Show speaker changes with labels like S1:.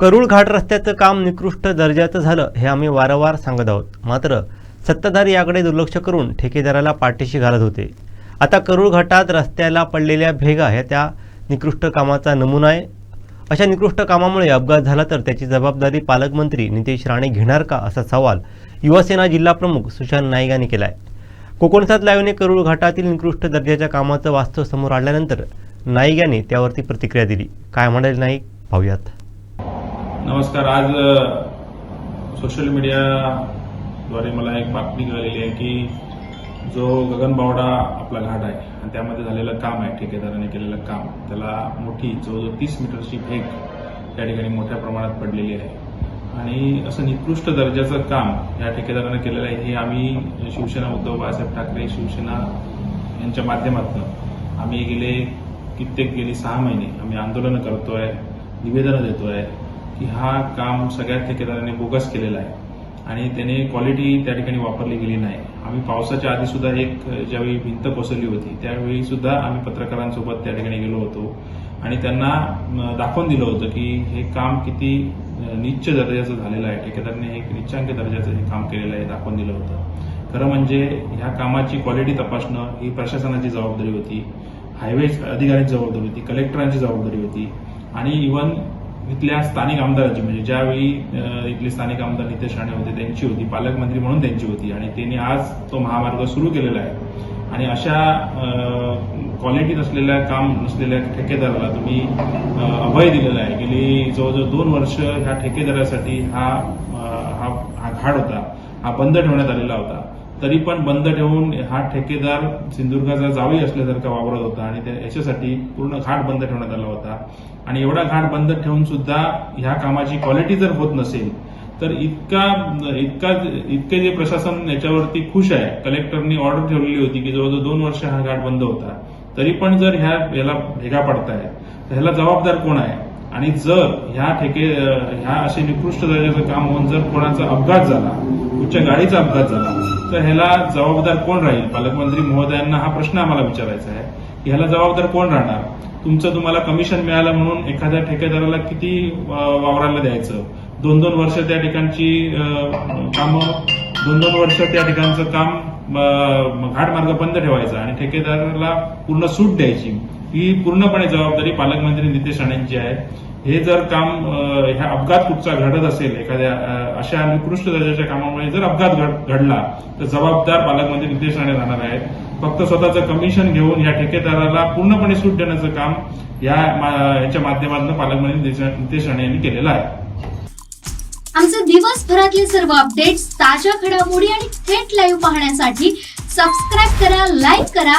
S1: करूळ घाट रस्त्याचं काम निकृष्ट दर्जाचं झालं हे आम्ही वारंवार सांगत आहोत. मात्र सत्ताधारी याकडे दुर्लक्ष करून ठेकेदाराला पाठीशी घालत होते. आता करूळ घाटात रस्त्याला पडलेल्या भेगा ह्या त्या निकृष्ट कामाचा नमुना आहे. अशा निकृष्ट कामामुळे अपघात झाला तर त्याची जबाबदारी पालकमंत्री नितेश राणे घेणार का असा सवाल युवासेना जिल्हाप्रमुख सुशांत नाईक यांनी केला आहे कोकणसात लाईव्हने करूळ घाटातील निकृष्ट दर्जाच्या कामाचं वास्तव समोर आणल्यानंतर नाईक यांनी त्यावरती प्रतिक्रिया दिली. काय म्हणाले नाईक? पाहूयात.
S2: नमस्कार. आज सोशल मीडियाद्वारे मला एक बातमी कळलेली आहे की जो गगनबावडा आपला घाट आहे आणि त्यामध्ये झालेलं काम आहे ठेकेदाराने केलेलं काम त्याला मोठी जवळजवळ तीस मीटरची भेट त्या ठिकाणी मोठ्या प्रमाणात पडलेली आहे. आणि असं निकृष्ट दर्जाचं काम या ठेकेदारानं केलेलं आहे हे आम्ही शिवसेना उद्धव बाळासाहेब ठाकरे शिवसेना यांच्या माध्यमातून आम्ही गेले कित्येक गेली सहा महिने आम्ही आंदोलनं करतोय निवेदनं देतोय की हा काम सगळ्या ठेकेदाराने बोगस केलेला आहे. आणि त्याने क्वालिटी त्या ठिकाणी वापरली गेली नाही. आम्ही पावसाच्या आधी सुद्धा एक ज्यावेळी भिंत कोसळली होती त्यावेळी सुद्धा आम्ही पत्रकारांसोबत त्या ठिकाणी गेलो होतो. आणि त्यांना दाखवून दिलं होतं की हे काम किती निच्च दर्जाचं झालेलं आहे. ठेकेदाराने एक निच्चांक दर्जाचं हे काम केलेलं आहे दाखवून दिलं होतं. खरं म्हणजे ह्या कामाची क्वालिटी तपासणं ही प्रशासनाची जबाबदारी होती. हायवे अधिकाऱ्यांची जबाबदारी होती कलेक्टरांची जबाबदारी होती. आणि इव्हन इथल्या स्थानिक आमदारांची म्हणजे ज्यावेळी इथले स्थानिक आमदार नितेश राणे होते त्यांची होती पालकमंत्री म्हणून त्यांची होती आणि त्यांनी आज तो महामार्ग सुरू केलेला आहे. आणि अशा क्वालिटी नसलेल्या काम नसलेल्या ठेकेदाराला तुम्ही अभय दिलेलं आहे. गेली जवळजवळ दोन वर्ष ह्या ठेकेदारासाठी हा हा घाट होता हा बंद ठेवण्यात आलेला होता. तरी पण बंद ठेवून हा ठेकेदार सिंधुदुर्गाचा जावई असल्यासारखा वावरत होता आणि त्या याच्यासाठी पूर्ण घाट बंद ठेवण्यात आला होता. आणि एवढा घाट बंद ठेवून सुद्धा ह्या कामाची क्वालिटी जर होत नसेल तर इतका इतका इतके जे प्रशासन याच्यावरती खुश आहे कलेक्टरनी ऑर्डर ठेवलेली होती की जवळजवळ दोन वर्ष हा घाट बंद होता. तरी पण जर ह्या याला भेगा पडताय तर ह्याला जबाबदार कोण आहे? आणि जर ह्या ठेके ह्या असे निकृष्ट दर्जाचं काम होऊन जर कोणाचा अपघात झाला उच्च गाडीचा अपघात झाला तर ह्याला जबाबदार कोण राहील? पालकमंत्री महोदयांना हा प्रश्न आम्हाला विचारायचा आहे. की ह्याला जबाबदार कोण राहणार? तुमचं तुम्हाला कमिशन मिळालं म्हणून एखाद्या ठेकेदाराला किती वावरायला द्यायचं? दोन दोन वर्ष त्या ठिकाणची कामं दोन दोन वर्ष त्या ठिकाणचं काम घाट घाटमार्ग बंद ठेवायचा आणि ठेकेदाराला पूर्ण सूट द्यायची. ही पूर्णपणे जबाबदारी पालकमंत्री नितेश राणेंची आहे. हे जर काम ह्या अपघात कुठचा घडत असेल एखाद्या अशा निकृष्ट दर्जाच्या कामामुळे जर अपघात घडला तर जबाबदार पालकमंत्री नितेश राणे राहणार आहेत. फक्त स्वतःचं कमिशन घेऊन या ठेकेदाराला पूर्णपणे सूट देण्याचं काम या याच्या माध्यमातून पालकमंत्री नितेश- नितेश राणे यांनी केलेलं आहे.
S3: आमचे दिवसभरातले सर्व अपडेट्स ताज्या घडामोडी आणि थेट लाईव्ह पाहण्यासाठी सबस्क्राईब करा लाईक करा